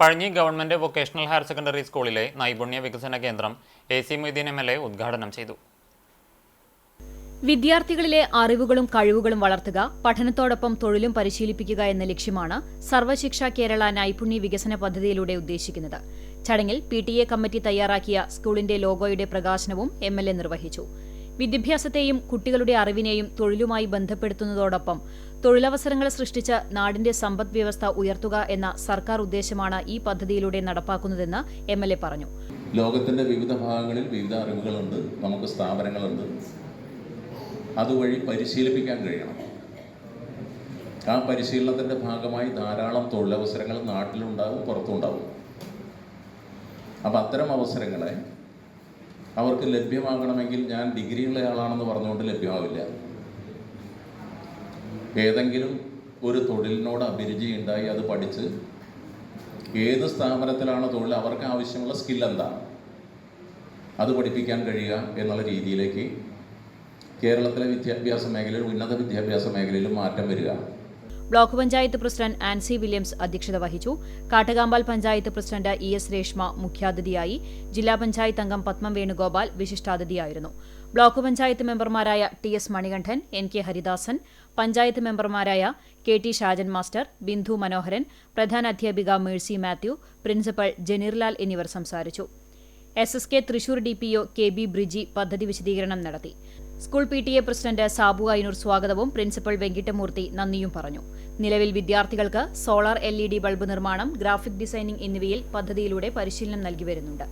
Pazhanji government vocational higher secondary സ്കൂളിലെ നൈപുണ്യ വികസന കേന്ദ്രം A C Moideen M L A ഉദ്ഘാടനം ചെയ്തു. വിദ്യാർത്ഥികളിലെ അറിവുകളും കഴിവുകളും വളർത്തുക പഠനത്തോടൊപ്പം തൊഴിലും പരിശീലിപ്പിക്കുക എന്ന ലക്ഷ്യമാണ് സർവശിക്ഷ കേരള നൈപുണ്യ വികസന പദ്ധതിയിലൂടെ ഉദ്ദേശിക്കുന്നത്. ചടങ്ങിൽ പി ടി എ കമ്മിറ്റി തയ്യാറാക്കിയ സ്കൂളിന്റെ ലോഗോയുടെ പ്രകാശനവും എം എൽ എ നിർവഹിച്ചു. വിദ്യാഭ്യാസത്തെയും കുട്ടികളുടെ അറിവിനെയും തൊഴിലുമായി ബന്ധപ്പെടുത്തുന്നതോടൊപ്പം തൊഴിലവസരങ്ങൾ സൃഷ്ടിച്ച് നാടിന്റെ സമ്പദ് വ്യവസ്ഥ ഉയർത്തുക എന്ന സർക്കാർ ഉദ്ദേശമാണ് ഈ പദ്ധതിയിലൂടെ നടപ്പാക്കുന്നതെന്ന് എം എൽ എ പറഞ്ഞു. ലോകത്തിന്റെ വിവിധ ഭാഗങ്ങളിൽ വിവിധ അറിവുകളുണ്ട് നമുക്ക് സ്ഥാപനങ്ങളുണ്ട്. അതുവഴി പരിശീലിപ്പിക്കാൻ കഴിയണം. ആ പരിശീലനത്തിന്റെ ഭാഗമായി ധാരാളം തൊഴിലവസരങ്ങൾ നാട്ടിലുണ്ടാവും പുറത്തുണ്ടാവും. അപ്പം അത്തരം അവസരങ്ങളെ അവർക്ക് ലഭ്യമാകണമെങ്കിൽ ഞാൻ ഡിഗ്രിയുള്ള ആളാണെന്ന് പറഞ്ഞുകൊണ്ട് ലഭ്യമാവില്ല. ഏതെങ്കിലും ഒരു തൊഴിലിനോട് അഭിരുചി ഉണ്ടായി അത് പഠിച്ച് ഏത് സ്ഥാപനത്തിലാണ് തൊഴിൽ അവർക്ക് ആവശ്യമുള്ള സ്കിൽ എന്താ? അത് പഠിപ്പിക്കാൻ കഴിയുക എന്നുള്ള രീതിയിലേക്ക് കേരളത്തിലെ വിദ്യാഭ്യാസ മേഖലയിൽ ഉന്നത വിദ്യാഭ്യാസ മേഖലയിലും മാറ്റം വരിക. Block panchayat president Ancy Williams അധ്യക്ഷത വഹിച്ചു. Kattakampal panchayat president E S Reshma മുഖ്യാതിഥിയായി. ജില്ലാ പഞ്ചായത്ത് അംഗം പത്മം വേണുഗോപാൽ വിശിഷ്ടാതിഥിയായിരുന്നു. ബ്ലോക്ക് പഞ്ചായത്ത് മെമ്പർമാരായ T S Manikandan N K Haridasan panchayat മെമ്പർമാരായ K T Shajan master Bindu Manoharan പ്രധാന അധ്യാപിക മേഴ്സി മാത്യു പ്രിൻസിപ്പൽ ജനീർലാൽ എന്നിവർ സംസാരിച്ചു. S S K Thrissur D P O K B Briji പദ്ധതി വിശദീകരണം നടത്തി. School P T A president Sabu Ayanoor സ്വാഗതവും principal Venkitamoorthy നന്ദിയും പറഞ്ഞു. നിലവിൽ വിദ്യാർത്ഥികൾക്ക് സോളാർ എൽ ബൾബ് നിർമ്മാണം ഗ്രാഫിക് ഡിസൈനിംഗ് എന്നിവയിൽ പദ്ധതിയിലൂടെ പരിശീലനം നൽകി വരുന്നുണ്ട്.